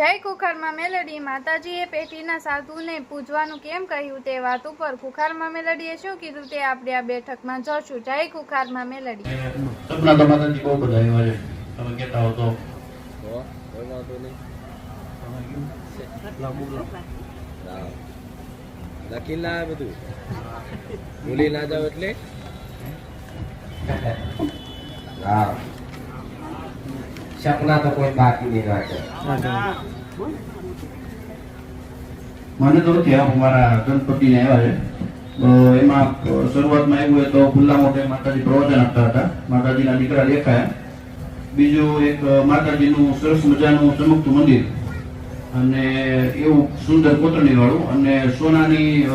જય કુખારમાં મેલડી માતાજીએ પેટીના સાધુને પૂજવાનું કેમ કહ્યું તે વાત ઉપર કુખારમાં મેલડીએ શું કીધું તે આપણે આ બેઠકમાં જોશું. જય કુખારમાં મેલડી. સપના તો માતાજી બહુ બધા એવા છે. તમે કહેતા હો તો. લખી ના બધું. ભૂલી ના જાવ એટલે. હા. સપના તો કોઈ બાકી નહીં રાખે મને તો નથી અમારા મારા ગણપતિને આવ્યા છે તો એમાં શરૂઆતમાં એવું તો ખુલ્લા મોઢે માતાજી પ્રવચન આપતા હતા માતાજીના દીકરા દેખાયા બીજું એક માતાજીનું સરસ મજાનું ચમકતું મંદિર અને એવું સુંદર કોતરણી વાળું અને સોનાની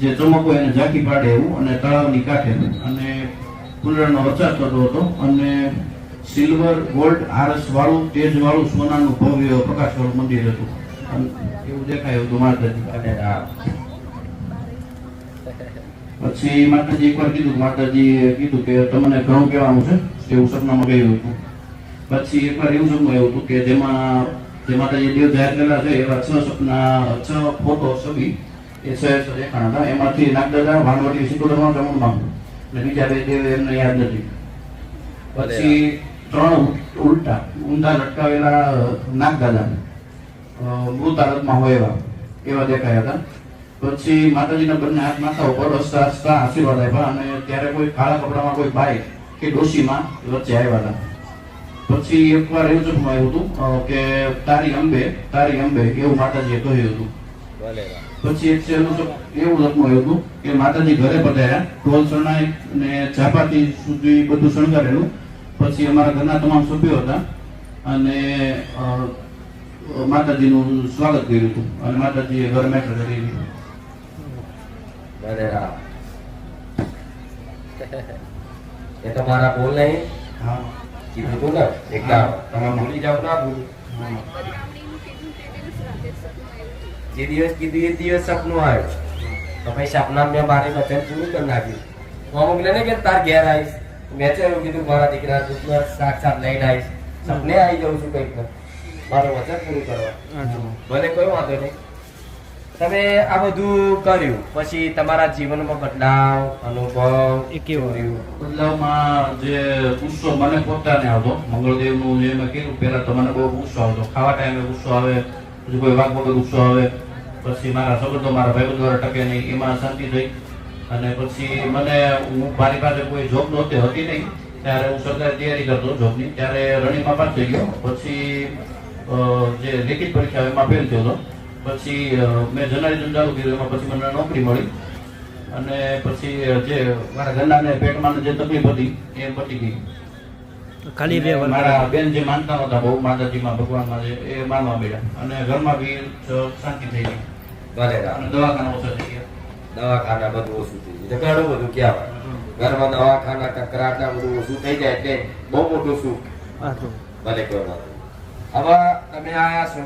જે ચમક હોય એને ઝાંકી પાડે એવું અને તળાવની કાંઠે અને કુંડળનો વરસાદ થતો હતો અને સિલ્વર ગોલ્ડ આરસ વાળું તેજ વાળું સોનાનું ભવ્ય પ્રકાશ વાળું મંદિર હતું. એવું દેખાયું હતું માતાજી પછી માતાજી એકવાર કીધું માતાજી કીધું કે તમને ઘણું કહેવાનું છે એવું સપનામાં ગયું હતું. પછી એકવાર એવું સપનું આવ્યું હતું કે જેમાં જે માતાજી દેવ જાહેર કરેલા છે એવા છ સપના છ ફોટો છબી એ છ દેખાણા હતા. એમાંથી નાગદાદા ભાનવટી જમણ માંગુ અને બીજા બે દેવ એમને યાદ નથી. પછી ત્રણ ઉલટા ઊંધા લટકાવેલા નાગદાદા અ, મૃત હાલતમાં હોય એવા એવા દેખાયા હતા. પછી માતાજીના બંને હાથ માથા ઉપર હસતા હસતા આશીર્વાદ આપ્યા અને ત્યારે કોઈ કાળા કપડામાં કોઈ ભાઈ કે ડોશીમાં વચ્ચે આવ્યા હતા. પછી એકવાર એવું સપનું આવ્યું હતું કે તારી અંબે તારી અંબે એવું માતાજીએ કહ્યું હતું. પછી એક છેલ્લું એવું સપનું આવ્યું હતું કે માતાજી ઘરે પધાર્યા ઢોલ શરણાઈ ને ચાપાતી સુધી બધું શણગારેલું. પછી અમારા ઘરના તમામ સભ્યો હતા અને માતાજીનું સ્વાગત કર્યું હતું અને માતાજીએ ઘર મેટર કરી દીધું. એ તમારા બોલ નહીં? હા. કીધું ને એકદમ તમે ભૂલી જાવ ના ભૂલી. જે દિવસ કીધું એ દિવસ સપનું આવ્યું. તો ભાઈ સપના મેં મારે વચન પૂરું કરી નાખ્યું. હું અમુક ને કે તાર ઘેર આવીશ. મેં તો એવું કીધું મારા દીકરા સુખમાં સાક્ષાત લઈને આવીશ સપને આવી જાઉં છું કંઈક મારો મારું વચન પૂરું કરવા. ભલે કોઈ વાંધો નહીં. તમે આ બધું કર્યું પછી તમારા જીવનમાં બદલાવ અનુભવ એ કેવું? રહ્યું બદલાવમાં જે ગુસ્સો મને પોતાને આવતો. મંગળદેવનું જે મેં કીધું પહેલા તો મને બહુ ગુસ્સો આવતો. ખાવા ટાઈમે ગુસ્સો આવે પછી કોઈ વાગ વગર ગુસ્સો આવે પછી મારા સંબંધો મારા ભાઈબંધ દ્વારા ટકે નહીં એમાં શાંતિ થઈ. અને પછી મને હું મારી પાસે કોઈ જોબ નહોતી હતી નહીં. ત્યારે હું સરકારી તૈયારી કરતો જોબની ત્યારે રનિંગમાં પાસ થઈ ગયો. પછી જે લેખિત પરીક્ષા એમાં ફેલ થયો હતો. પછી મેં જર્નાલિઝમ ચાલુ કર્યું. એમાં પછી મને નોકરી મળી. અને પછી જે મારા ઘરના ને પેટમાં જે તકલીફ હતી એ પતી ગઈ. ખાલી બે મારા બેન જે માનતા નહોતા બહુ માતાજીમાં ભગવાનમાં જે એ માનવા બેઠા અને ઘરમાં બી શાંતિ થઈ ગઈ. અને દવાખાના ઓછા થઈ ગયા. દવાખાના બધું ઓછું થઈ જાય. ઘણું બધું કહેવાય. ઘરમાં દવાખાના કકરાટા બધું ઓછું થઈ જાય એટલે બહુ મોટું સુખ. ભલે કોઈ વાંધો હવે તમે આયા છો.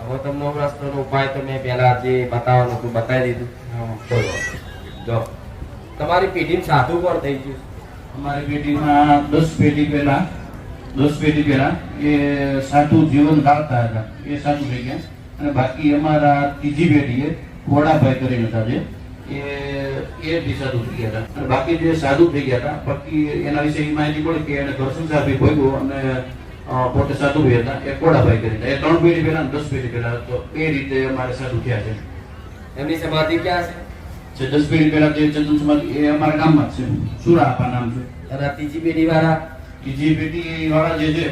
હવે તમને રસ્તોનો ઉપાય તો મેં પહેલા જે બતાવવાનું હતું બતાવી દીધું. જો. તમારી પેઢી સાધુ પણ થઈ ગયું? અમારી પેઢીમાં દસ પેઢી પહેલા દસ પેઢી પહેલા એ સાધુ જીવન ગાળતા હતા. એ સાધુ થઈ ગયા. અને બાકી અમારા ત્રીજી પેઢીએ વડાભાઈ કરીને હતા જે એ એ બી સાધુ થઈ ગયા હતા. અને બાકી જે સાધુ થઈ ગયા હતા બાકી એના વિશે એ માહિતી મળી કે એને ઘર સંસાર બી ભોગવ્યો અને પોતે સાધુ બી હતા. એ કોડાભાઈ કરીને એ ત્રણ પેઢી પહેલા દસ પેઢી પહેલા. તો એ રીતે અમારે સાધુ થયા છે. એમની સમાધિ ક્યાં છે? જે દસ પેઢી પહેલા જે ચંદન સમાજ એ અમારા ગામમાં જ છે. સુરાપા નામ છે. અને આ ત્રીજી પેઢી વાળા ત્રીજી પેઢી વાળા જે છે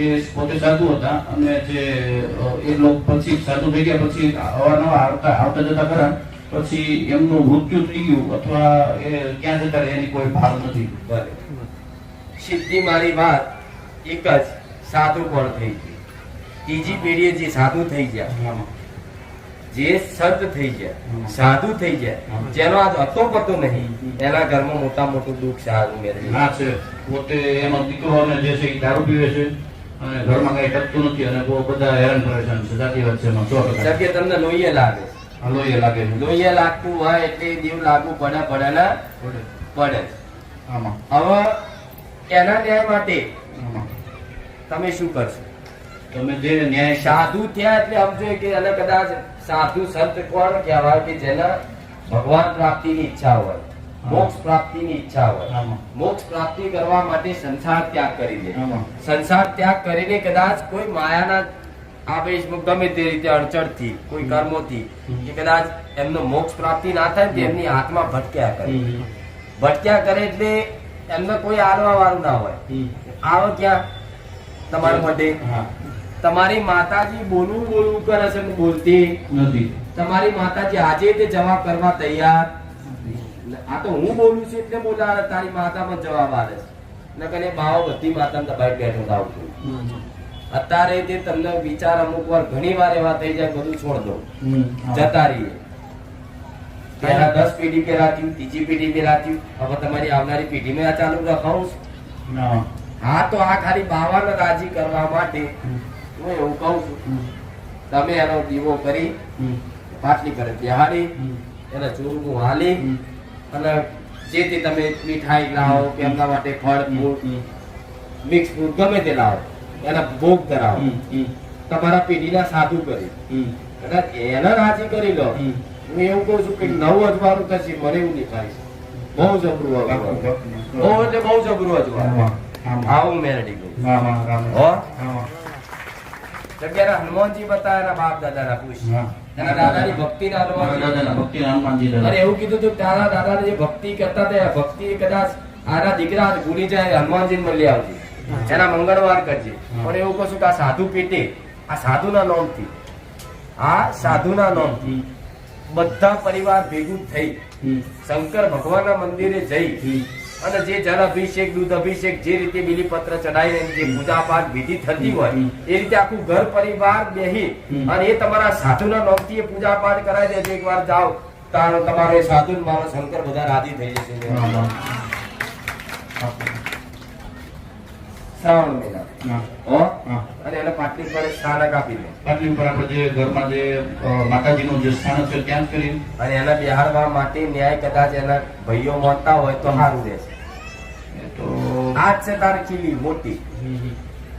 એ પોતે સાધુ હતા. અને જે એ લોકો પછી સાધુ થઈ ગયા પછી અવારનવાર આવતા આવતા જતા ખરા. પછી એમનું મૃત્યુ થઈ ગયું અથવા એ ક્યાં જતા એની કોઈ ભાવ નથી. સિદ્ધિ મારી વાત એક જ સાધુ પણ થઈ ગઈ. ત્રીજી પેઢીએ જે સાધુ થઈ ગયા જે સંત થઈ ગયા સાધુ થઈ ગયા જેનો આજ હતો પતો નહીં એના ઘરમાં મોટા મોટું દુઃખ સારું મેળવી ના છે. પોતે એનો દીકરોને જે છે દારૂ પીવે છે. અને ઘરમાં કઈ ટકતું નથી અને બહુ બધા હેરાન પરેશાન છે સાચી વાત છે એમાં સો ટકા. તમને લોહીએ લાગે. લોહીએ લાગે લોહીએ લાગતું હોય એટલે દેવ લાગુ પડે પડે. ને પડે. આમાં. હવે એના ન્યાય માટે તમે શું કરશો? તમે જે ન્યાય સાધુ ત્યાં એટલે સમજો કે એને કદાચ સાધુ સંત કોણ કહેવાય કે જેના ભગવાન પ્રાપ્તિની ઈચ્છા હોય. મોક્ષ પ્રાપ્તિની ઈચ્છા હોય. મોક્ષ પ્રાપ્તિ કરવા માટે સંસાર ત્યાગ કરી દે. સંસાર ત્યાગ કરીને કદાચ કોઈ માયાના આવેશમાં ગમે તે રીતે અડચણથી કોઈ કર્મોથી કે કદાચ એમનો મોક્ષ પ્રાપ્તિ ના થાય તો એમની આત્મા ભટક્યા કરે. ભટક્યા કરે એટલે એમને કોઈ આલવા વાળું ના હોય. આવો ક્યાં? તમારા માટે. તમારી માતાજી બોલવું બોલવું કરે છે બોલતી. નથી. તમારી માતાજી આજે તે જવાબ કરવા તૈયાર? આ તો હું બોલું છું એટલે બોલાવે તારી માતા પણ જવાબ આવે છે. નકર એ બાવો બધી માતાને દબાઈ બેઠો થાવ છું. અત્યારે તે તમને વિચાર અમુક વાર ઘણી વાર એવા થઈ જાય બધું છોડ દો. જતા રહીએ. પહેલા દસ પેઢી પેલા થયું ત્રીજી પેઢી પેલા થયું. હવે તમારી આવનારી પેઢીને આ ચાલુ રખાવું હા તો આ ખાલી બાવાને રાજી કરવા માટે હું એવું કહું છું. તમે એનો દીવો કરી. પાટલી કરે બિહારી. એને ચૂરમું હાલી. અને જે તે તમે મીઠાઈ લાવો કે એમના માટે ફળ ફૂલ મિક્સ ફૂડ ગમે તે લાવો એના ભોગ. હમ. તમારા પેઢીના સાધુ કરી. કદાચ એને રાજી કરી લો હું એવું કહું છું કે નવ અજવાળું થશે મને એવું નહીં થાય બહુ જબરું અજવાળું. બહુ એટલે બહુ જબરું અજવાળું. આવું મેરડી ગયું. હો આમાં. જગ્યાના હનુમાનજી બતાવ્યા એના બાપ દાદાના પૂછ હા. એના દાદાની ભક્તિના મારા હનુમાનજી ભક્તિ અને એવું કીધું તું તારા દાદાને જે ભક્તિ કરતા તે ભક્તિ કદાચ આના દીકરા ભૂલી જાય હનુમાનજી મળી આવજે એના મંગળવાર કરજે પણ એવું કશું કે આ સાધુ પેટે આ સાધુના નોમથી આ સાધુના નોમથી થી બધા પરિવાર ભેગું થઈ. શંકર ભગવાનના મંદિરે જઈ. અને જે જળ અભિષેક દૂધ અભિષેક જે રીતે બીલીપત્ર ચડાવીને જે પૂજા પાઠ વિધિ થતી હોય એ રીતે આખું ઘર પરિવાર બેહી અને એ તમારા સાધુના નોમથી એ પૂજા પાઠ કરાવી દેજો એકવાર જાઓ. તારો તમારો એ સાધુ મારો શંકર બધા રાજી થઈ જશે. શ્રાવણ મહિના. અને એને પાટલી પર સ્થાનક આપી દે. પાટલી ઉપર આપણે જે ઘરમાં જે માતાજીનું જે સ્થાનક છે ત્યાં કરી અને એના બિહારવા માટે ન્યાય કદાચ એના ભાઈઓ મળતા હોય તો સારું રહેશે. તો આ છે તારી ખીલી મોટી.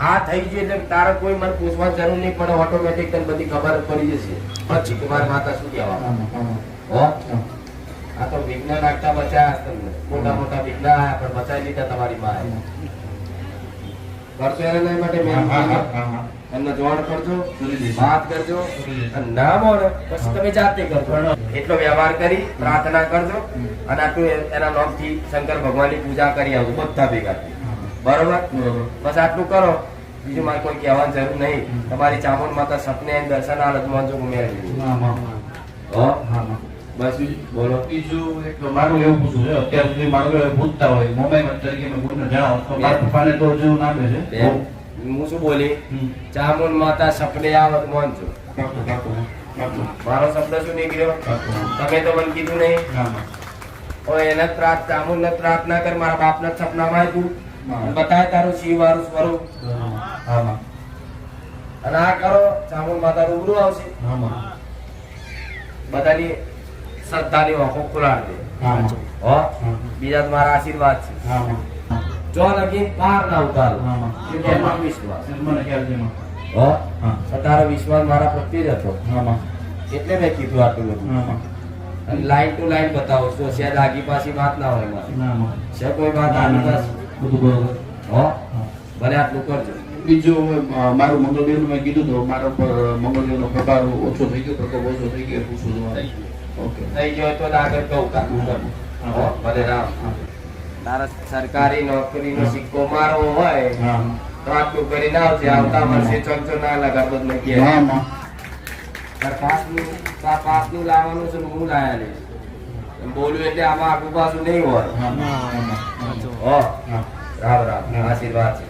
આ થઈ ગયું એટલે તારે કોઈ મને પૂછવા જરૂર નહીં પડે ઓટોમેટિક તને બધી ખબર પડી જશે. પછી તમારી માતા શું કહેવા. આ તો વિજ્ઞાન નાખતા બચાયા તમને. મોટા મોટા વિઘ્ન આયા પણ બચાવી લીધા તમારી માએ. કરશો એના માટે મેં. એમને જોડ કરજો વાત કરજો કરી દઈશું. અને ના મળે પછી તમે જાતે કરજો એટલો વ્યવહાર કરી પ્રાર્થના કરજો અને આટલું એના નામથી શંકર ભગવાનની પૂજા કરી આવજો બધા ભેગા બરોબર? બરોબર. બસ આટલું કરો. બીજું મારે કોઈ કહેવાની જરૂર નહીં. તમારી ચામુંડ માતા સપને દર્શન હાલત મોજો મેળવી બસ બોલો. બીજું એક મારું એવું પૂછવું છે અત્યાર સુધી મારું એવું હોય મોબાઈલ તરીકે મેં કોઈને જણાવો. તો મારા પપ્પાને તો જેવું નામે છે. હું શું બોલી? ચામુંડ માતા સપને આવત મારો શબ્દ શું નીકળ્યો? તમે તો મને કીધું નહીં. ઓ એને પ્રાર્થ ચામુંડ પ્રાર્થના કર મારા બાપના સપનામાં તું હા. બતાય તારું શિવ વાળું સ્વરૂપ. અને આ કરો ચામુંડ માતા રૂબરૂ આવશે. બધાની શ્રદ્ધાની આંખો ખુલાડ દે. હો બીજા તમારા આશીર્વાદ છે. જો લગી પાર ના ઉતારો. એમાં વિશ્વાસ. હો? તારો વિશ્વાસ મારા પ્રત્યે જ હતો. એટલે મેં કીધું આટલું બધું. લાઈન ટુ લાઈન બતાવો છો. શેર આગી પાછી વાત ના હોય મારી છે કોઈ વાત? આગી પાછી બધું બરોબર. હો? ભલે આટલું કરજો. બીજું મારું મંગળદેવનું મેં કીધું તો મારા પર મંગળદેવનો પ્રભાવ ઓછો થઈ ગયો પ્રકોપ ઓછો થઈ ગયો પૂછું થઈ ગયો તો આગળ કહું કાકું ભલે રામ. તારા સરકારી નોકરીનો સિક્કો મારવો હોય તો આટલું કરીને આવજે. આવતા વર્ષે ચોકચો ના લગાડતો બધું પાસનું પાસનું લાવવાનું છે હું લાયા લઈશ. એટલે આમાં આગુ પાછું નહીં હોય. રામ રામ. આશીર્વાદ છે.